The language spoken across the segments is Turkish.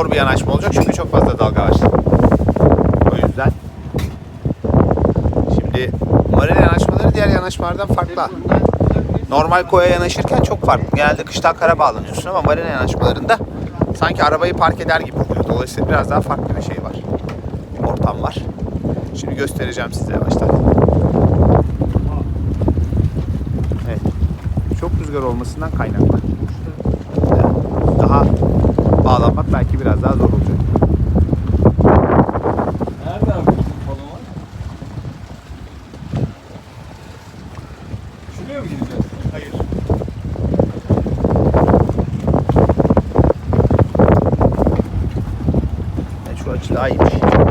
zor bir yanaşma olacak çünkü çok fazla dalga var. O yüzden. Şimdi marina yanaşmaları diğer yanaşmalardan farklı. Normal koya yanaşırken çok farklı. Genelde kıştan kara bağlanıyorsun ama marina yanaşmalarında sanki arabayı park eder gibi oluyor. Dolayısıyla biraz daha farklı bir şey var. Ortam var. Şimdi göstereceğim size yavaştan. Evet. Çok rüzgar olmasından kaynaklı. Daha bağlanmak belki biraz daha zor olacak. Nerede abi balon? Şuraya mı gideceğiz? Hayır. Evet, şu açı daha iyiymiş.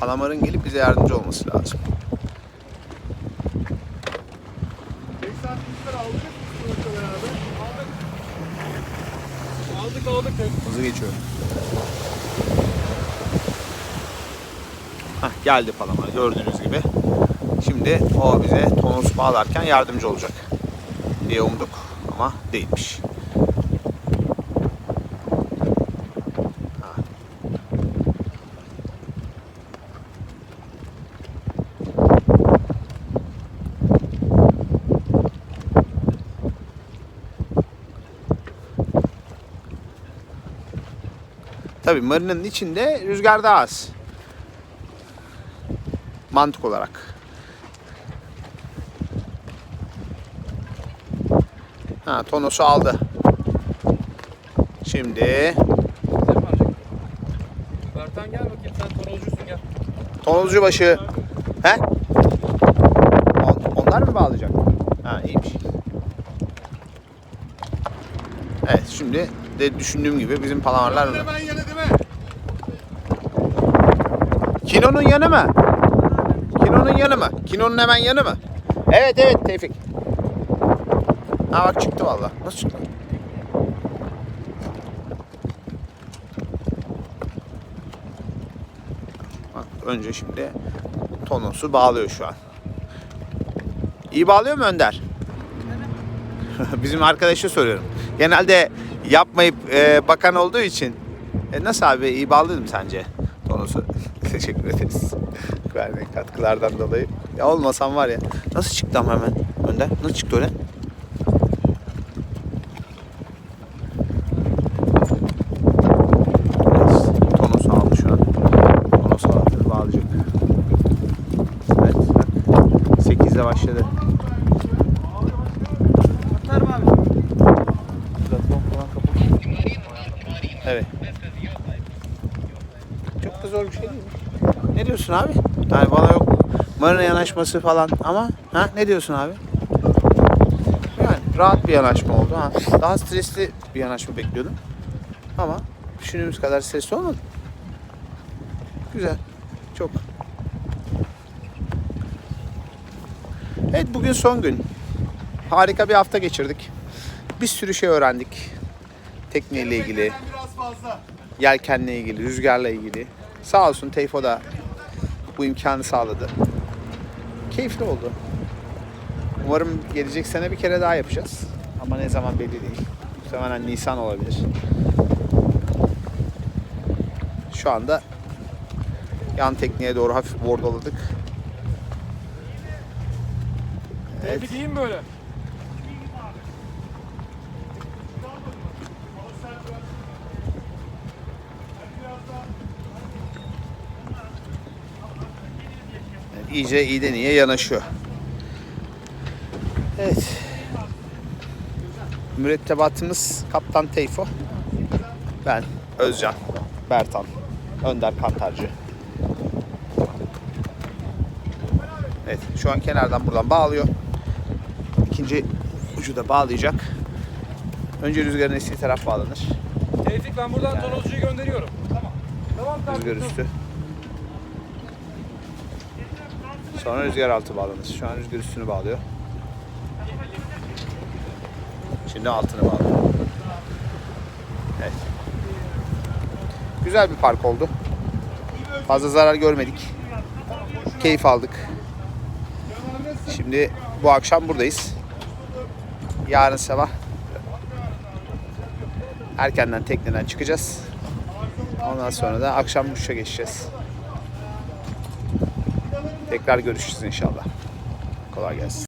Palamar'ın gelip bize yardımcı olması lazım. 5 santimlikler aldık. Aldık. Hızlı geçiyorum. Hah, geldi Palamar gördüğünüz gibi. Şimdi o bize tonus bağlarken yardımcı olacak diye umduk ama değilmiş. Tabii marinanın içinde rüzgar daha az. Mantık olarak. Ha, tonosu aldı. Şimdi? Bertan gel bakayım sen tonolcusun gel. tonozcu başı. He? On- onlar mı bağlayacak? Ha iyiymiş. Evet şimdi de düşündüğüm gibi bizim palamarlar Hemen yana değil mi? Kino'nun yanı mı? Kino'nun yanı mı? Kino'nun hemen yanı mı? Evet evet Tevfik. Ha bak çıktı valla. Nasıl çıktı? Bak, önce şimdi tonosu bağlıyor şu an. İyi bağlıyor mu Önder? Bizim arkadaşa soruyorum. Genelde yapmayıp e, bakan olduğu için e, nasıl abi iyi bağladım sence tonosu? Teşekkür ederiz. Verdiğin katkılardan dolayı. Ya olmasam var ya. Nasıl çıktı ama hemen Önder? Nasıl çıktı öyle? Evet, tonosu aldı şu an. Tonosu aldı. Bağlayacak. Evet. bak. 8'de başladı. Atlar mı abi? Platform falan kapalı. Evet. Çok da zor bir şey değil. Ne diyorsun abi? Yani bana yok marina yanaşması falan ama ha ne diyorsun abi? Yani rahat bir yanaşma oldu ha. Daha stresli bir yanaşma bekliyordum. Ama düşündüğümüz kadar stresli olmadı. Güzel. Çok. Evet bugün son gün. Harika bir hafta geçirdik. Bir sürü şey öğrendik. Tekneyle ilgili, yelkenle ilgili, rüzgarla ilgili. Sağ olsun Teyfo da bu imkanı sağladı. Keyifli oldu. Umarım gelecek sene bir kere daha yapacağız. Ama ne zaman belli değil. Muhtemelen Nisan olabilir. Şu anda yan tekniğe doğru hafif bordoladık. Evet. İyi mi böyle? İyice iyiden iyiye yanaşıyor. Evet. Mürettebatımız Kaptan Teyfo. Ben Özcan, Bertan, Önder Kantarcı. Evet şu an kenardan buradan bağlıyor. İkinci ucu da bağlayacak. Önce rüzgarın estiği taraf bağlanır. Tevfik ben buradan tonozcuyu gönderiyorum. Tamam. Tamam. Rüzgar üstü. Sonra rüzgar altı bağlanır. Şu an rüzgar üstünü bağlıyor. Şimdi altını bağlıyor. Evet. Güzel bir park oldu. Fazla zarar görmedik. Keyif aldık. Şimdi bu akşam buradayız. Yarın sabah erkenden tekneden çıkacağız. Ondan sonra da akşam Muş'a geçeceğiz. Tekrar görüşürüz inşallah. Kolay gelsin.